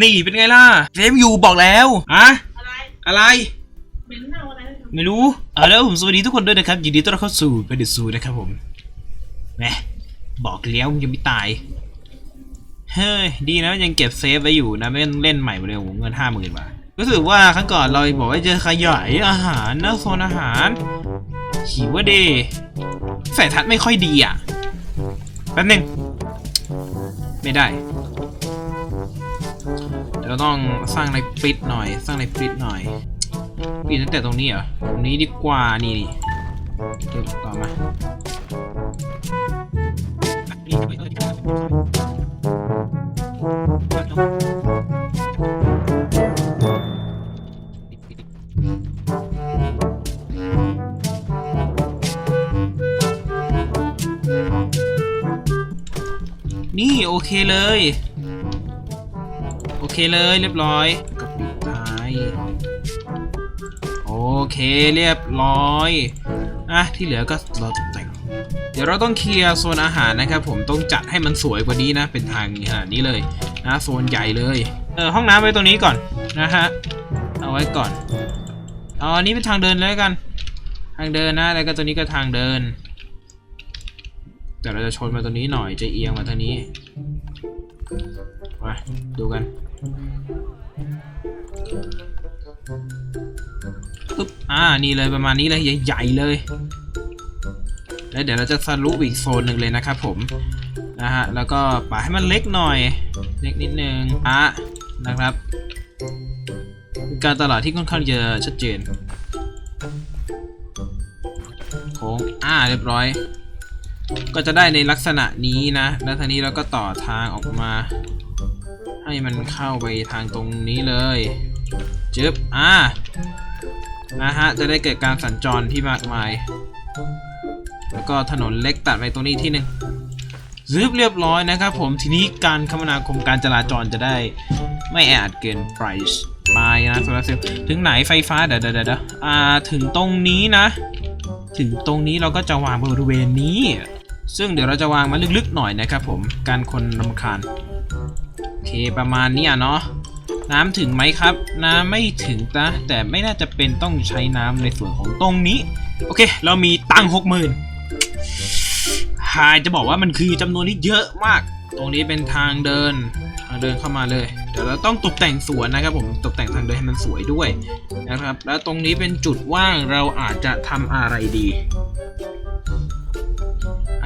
นี่เป็นไงล่ะเซฟอยู่บอกแล้วอะอะไรอะไรเหม็นเน่าอะไรไม่รู้เอาแล้วผมสวัสดีทุกคนด้วยนะครับยินดีต้อนรับเข้าสู่เป็นเดซูนะครับผมแหมบอกแล้วมึงยังไม่ตาย เฮ้ย ดีนะยังเก็บเซฟไว้อยู่นะไม่ต้องเล่นใหม่ไปเลยโอ้โหเงินห้าหมื่นบาท รู้สึกว่าครั้งก่อนเราบอกว่าจะขยายอาหารนะโซนอาหารหิวเดใส่ทัดไม่ค่อยดีอะแป๊บนึงไม่ได้ เดี๋ยวต้องสร้างอะไรปิดหน่อย สร้างอะไรปิดหน่อยปีนตั้งแต่ตรงนี้เหรอตรงนี้ดีกว่านี่นี่เดี๋ยวต่อมา นี่โอเคเลย โอเคเลยเรียบร้อยกระปิท้ายโอเคเรียบร้อยอะที่เหลือก็เรอตกแต่งเดี๋ยวเราต้องเคลียร์โซนอาหารนะครับผมต้องจัดให้มันสวยกว่านี้นะ เป็นทางขนาดนี้เลยนะโซนใหญ่เลยเออห้องน้ำไว้ตรงนี้ก่อนนะฮะเอาไว้ก่อนเอาอันนี้เป็นทางเดินเลยแล้วกัน ทางเดินนะแล้วก็ตัวนี้ก็ทางเดิน แต่เราจะชนมาตัวนี้หน่อยจะเอียงมาทางนี้มาดูกันปึ๊บอ่านี่เลยประมาณนี้เลยใหญ่ๆเลย แล้วเดี๋ยวเราจะสรุปอีกโซนหนึ่งเลยนะครับผมนะฮะแล้วก็ปาให้มันเล็กหน่อย เล็กนิดนึงอะนะครับ การตลาดที่ค่อนข้างจะชัดเจนโค้งอ่าเรียบร้อย ก็จะได้ในลักษณะนี้นะ แล้วทีนี้เราก็ต่อทางออกมา ให้มันเข้าไปทางตรงนี้เลยจึ๊บอ่านะฮะ จะได้เกิดการสัญจรที่มากมาย แล้วก็ถนนเล็กตัดไปตรงนี้ที่หนึ่งซึบเรียบร้อยนะครับผม ทีนี้การคมนาคมการจราจรจะได้ไม่แออัดเกินไปไปนะโซลาร์เซลล์ถึงไหนไฟฟ้าเดี๋ยวเดี๋ยวเดี๋ยวอ่าถึงตรงนี้นะ ถึงตรงนี้เราก็จะวางบริเวณนี้ ซึ่งเดี๋ยวเราจะวางมาลึกๆหน่อยนะครับผมการคนรำคาญโอเคประมาณนี้เนาะน้ำถึงไหมครับ น้ำไม่ถึงนะแต่ไม่น่าจะเป็นต้องใช้น้ำในส่วนของตรงนี้ โอเค เรามีตังหกหมื่นหายจะบอกว่ามันคือจำนวนที่เยอะมาก ตรงนี้เป็นทางเดินทางเดินเข้ามาเลย เดี๋ยวเราต้องตกแต่งสวนนะครับผมตกแต่งทางเดินให้มันสวยด้วยนะครับ แล้วตรงนี้เป็นจุดว่างเราอาจจะทำอะไรดี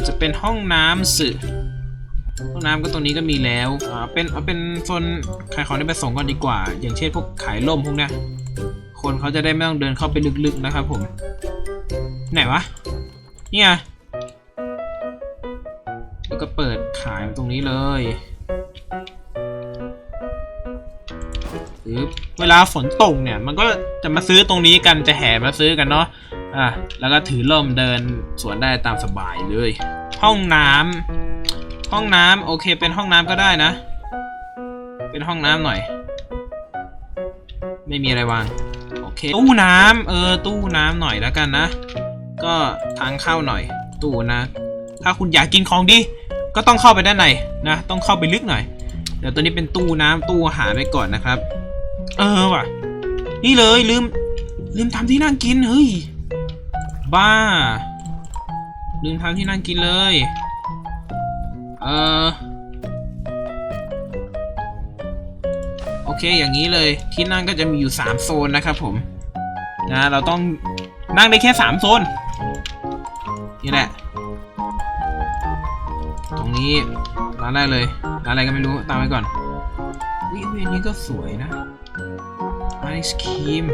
อาจจะเป็นห้องน้ำสื่อห้องน้ำก็ตรงนี้ก็มีแล้วอ่าเป็นเอาเป็นโซนขายของในประสงค์ก่อนดีกว่า อย่างเช่นพวกขายล่มพวกเนี้ยคนเขาจะได้ไม่ต้องเดินเข้าไปลึกๆนะครับผม ไหนวะ เนี่ยแล้วก็เปิดขายตรงนี้เลยเวลาฝนตกเนี่ยมันก็จะมาซื้อตรงนี้กันจะแห่มาซื้อกันเนาะ อะแล้วก็ถือล่มเดินสวนได้ตามสบายเลย ห้องน้ำห้องน้ำโอเคเป็นห้องน้ำก็ได้นะ เป็นห้องน้ำหน่อย ไม่มีอะไรวางโอเคตู้น้ำเออตู้น้ำหน่อยแล้วกันนะ ก็ทางเข้าหน่อย ตู้นะถ้าคุณอยากกินของดีก็ต้องเข้าไปด้านในนะ ต้องเข้าไปลึกหน่อย เดี๋ยวตัวนี้เป็นตู้น้ำตู้อาหารไว้ก่อนนะครับ เออว่ะ นี่เลยลืม ลืมทำที่นั่งกินเฮ้ย บ้า ลืมทำที่นั่งกินเลย เออโอเคอย่างนี้เลยที่นั่งก็จะมีอยู่ 3 โซนนะครับผมนะเราต้องนั่งได้แค่ 3 โซน นี่แหละ ตรงนี้ร้านได้เลยร้านอะไรก็ไม่รู้ตามไปก่อนวิวนี้ก็สวยนะไอศครีม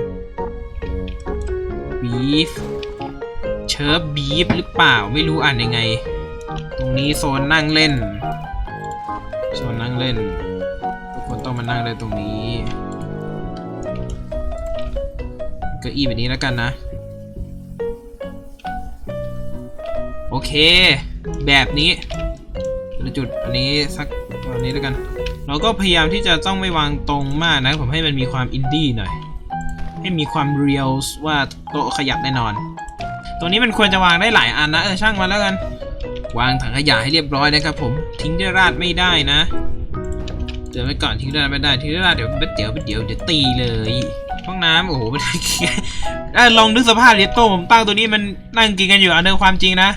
บีฟ เชิร์ฟบีฟหรือเปล่าไม่รู้อ่านยังไง ตรงนี้โซนนั่งเล่น โซนนั่งเล่น ทุกคนต้องมานั่งเลยตรงนี้เก็อี้แบบนี้แล้วกันนะ โอเค แบบนี้จุดอันนี้สักอันนี้แล้วกัน เราก็พยายามที่จะต้องไม่วางตรงมากนะ ผมให้มันมีความอินดี้หน่อย ให้มีความเรียลว่าโต๊ะขยับแน่นอน ตัวนี้มันควรจะวางได้หลายอันนะเออช่างมาแล้วกัน วางถังขยะให้เรียบร้อยนะครับ ผมทิ้งด้วยราดไม่ได้นะเตือนไว้ก่อนทิ้งด้วยราดไม่ได้ทิ้งด้วยราดเดี๋ยวเดี๋ยวเดี๋ยวเดี๋ยวตีเลยห้องน้ำโอ้โหไมันเออลองนึกสภาพเรียโต้ผมตั้งตัวนี้มันนั่งกินกันอยู่อันเดิมความจริงนะ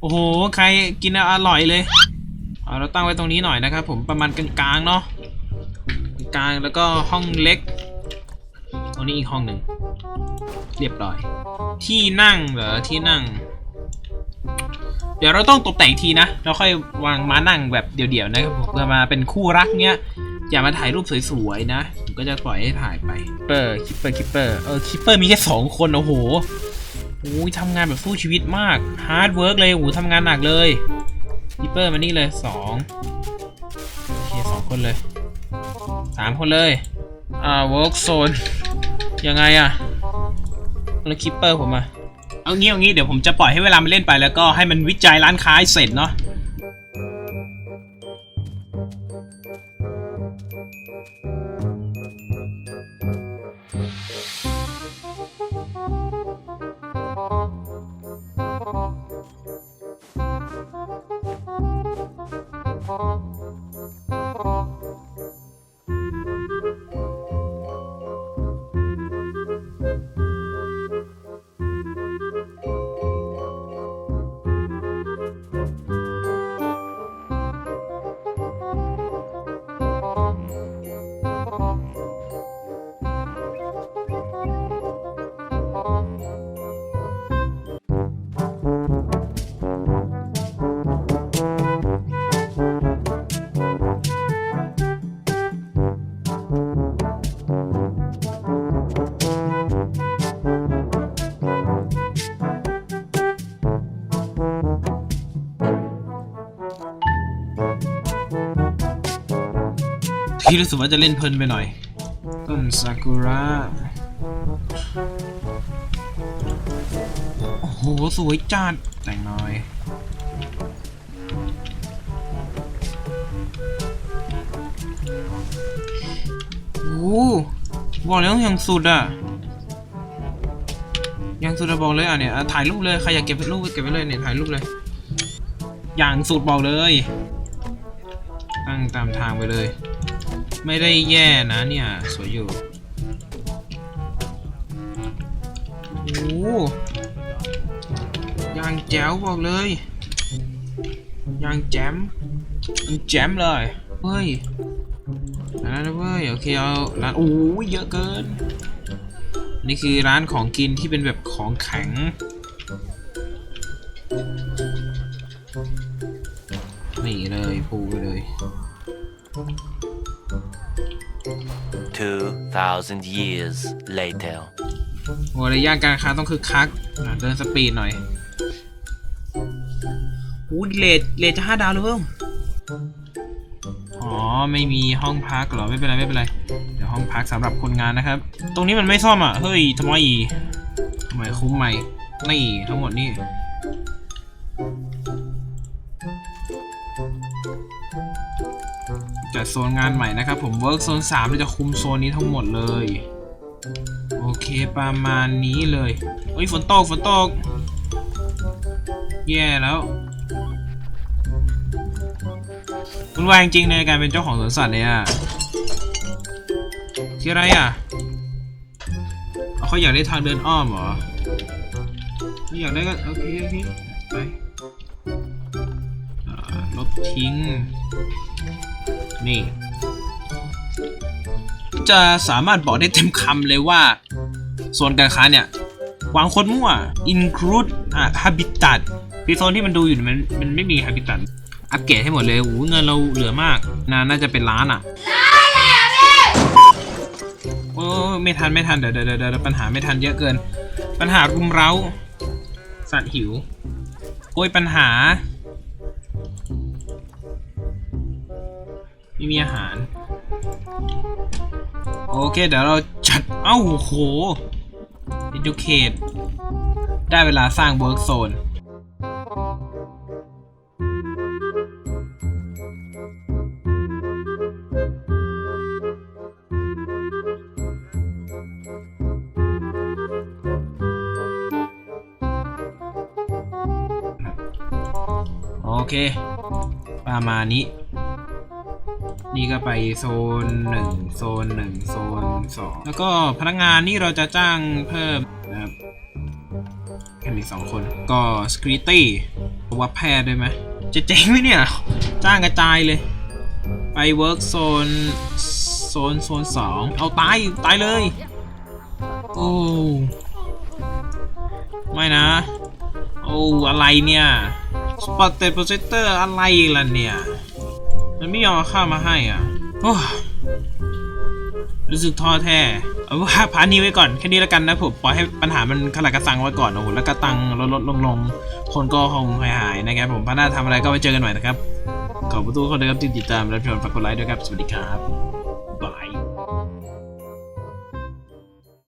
โอ้โหใครกินอร่อยเลยเอาเราตั้งไว้ตรงนี้หน่อยนะครับ ผมประมาณกลางๆเนาะกลางแล้วก็ห้องเล็ก นี้อีกห้องหนึ่งเรียบร้อย ที่นั่งเหรอที่นั่ง เดี๋ยวเราต้องตกแต่งทีนะแล้วค่อยวางม้านั่งแบบเดี่ยวๆนะครับผมเพื่อมาเป็นคู่รักเนี้ยอย่ามาถ่ายรูปสวยๆนะผมก็จะปล่อยให้ถ่ายไปเปอร์คิปเปอร์คิปเปอร์เออคิปเปอร์มีแค่สองคนโอ้โหโอ้ยทำงานแบบสู้ชีวิตมากฮาร์ดเวิร์กเลยโอ้โหทำงานหนักเลยคิปเปอร์มานี่เลยสองโอเคสองคนเลยสามคนเลยอ่าเวิร์กโซน ยังไงอะแล้วคิปเปอร์ผมอะเอางี้เอางี้เดี๋ยวผมจะปล่อยให้เวลามันเล่นไปแล้วก็ให้มันวิจัยร้านค้าให้เสร็จเนาะ ที่รู้สึกว่าจะเล่นเพลินไปหน่อย ต้นซากุระ โอ้โห สวยจัด แต่งหน่อย โอ้โหบอกแล้วยังสุดอะ ยังสุดอะบอกเลยอะเนี่ยอะถ่ายรูปเลย ใครอยากเก็บรูปก็เก็บไว้เลยเนี่ยถ่ายรูปเลย อย่างสุดบอกเลย ตั้งตามทางไปเลย ไม่ได้แย่นะเนี่ย สวยอยู่โอ้ยางแจ๋วบอกเลยยางแจมแจมเลยเฮ้ยร้านนะเว้ยโอเคเอาร้านโอ้ยเยอะเกิน นี่คือร้านของกินที่เป็นแบบของแข็งนี่เลยปูไปเลย 2,000 years later. โอ้ระยะการค้าต้องคึกคักอะเดินสปีดหน่อยอู้เลทเลทจะห้าดาวเลยเพิ่มอ๋อ ไม่มีห้องพักเหรอ ไม่เป็นไร ไม่เป็นไร เดี๋ยวห้องพักสำหรับคนงานนะครับ ตรงนี้มันไม่ซ่อมอะ เฮ้ยทำไมทำไมคุ้มไหมนี่ทั้งหมดนี่ โซนงานใหม่นะครับผมเวิร์กโซน3เราจะคุมโซนนี้ทั้งหมดเลย โอเคประมาณนี้เลยเฮ้ยฝนตกฝนตก แย่แล้วคุณวายจริงในการเป็นเจ้าของสวนสัตว์เนี่ยคืออะไรอะเขาอยากได้ทางเดินอ้อมเหรอเขาอยากได้ก็โอเคโอเคไปลบทิ้ง นี่ จะสามารถบอกได้เต็มคำเลยว่าโซนการค้าเนี่ยวางคนมั่ว include อะ habitat คือโซนที่มันดูอยู่มันมันไม่มี habitat อัปเกรดให้หมดเลยโอ้เงินเราเหลือมากนาน่าจะเป็นล้านอะโอ้ไม่ทันไม่ทันเดี๋ยวเดี๋ยวเดี๋ยวเดี๋ยวปัญหาไม่ทันเยอะเกิน ปัญหารุมเร้า สัตว์หิว โอ้ยปัญหา ไม่มีอาหาร โอเคเดี๋ยวเราจัด เอ้าโห educate ได้เวลาสร้างเวิร์กโซนโอเค ประมาณนี้ นี่ก็ไปโซนหนึ่งโซนหนึ่งโซนสองแล้วก็พนักงานนี่เราจะจ้างเพิ่มนะครับแค่มีสองคนก็ security วัดแพทย์ด้ไหมจะเจ๋งไหมเนี่ย จ้างกระจายเลย ไป work zone โซนโซนสองเอาตาย ตายเลย โอ้ไม่นะ โอ้อะไรเนี่ยสปอตเตอร์โปรเจคเตอร์อะไรล่ะเนี่ย มันไม่ยอมเอาข้าวมาให้อะโอ้รู้สึกท้อแท้เอาว่าพานี้ไว้ก่อนแค่นี้แล้วกันนะผมปล่อยให้ปัญหามันขลักกระตังไว้ก่อนโอ้โหแล้วกระตังลดลดลงลงคนก็คงหายหายๆนะครับผมพาร์ทหน้าทำอะไรก็ไปเจอกันใหม่นะครับขอบคุณทุกคนนะครับที่ติดตามรับชมฝากกดไลค์ด้วยครับสวัสดีครับ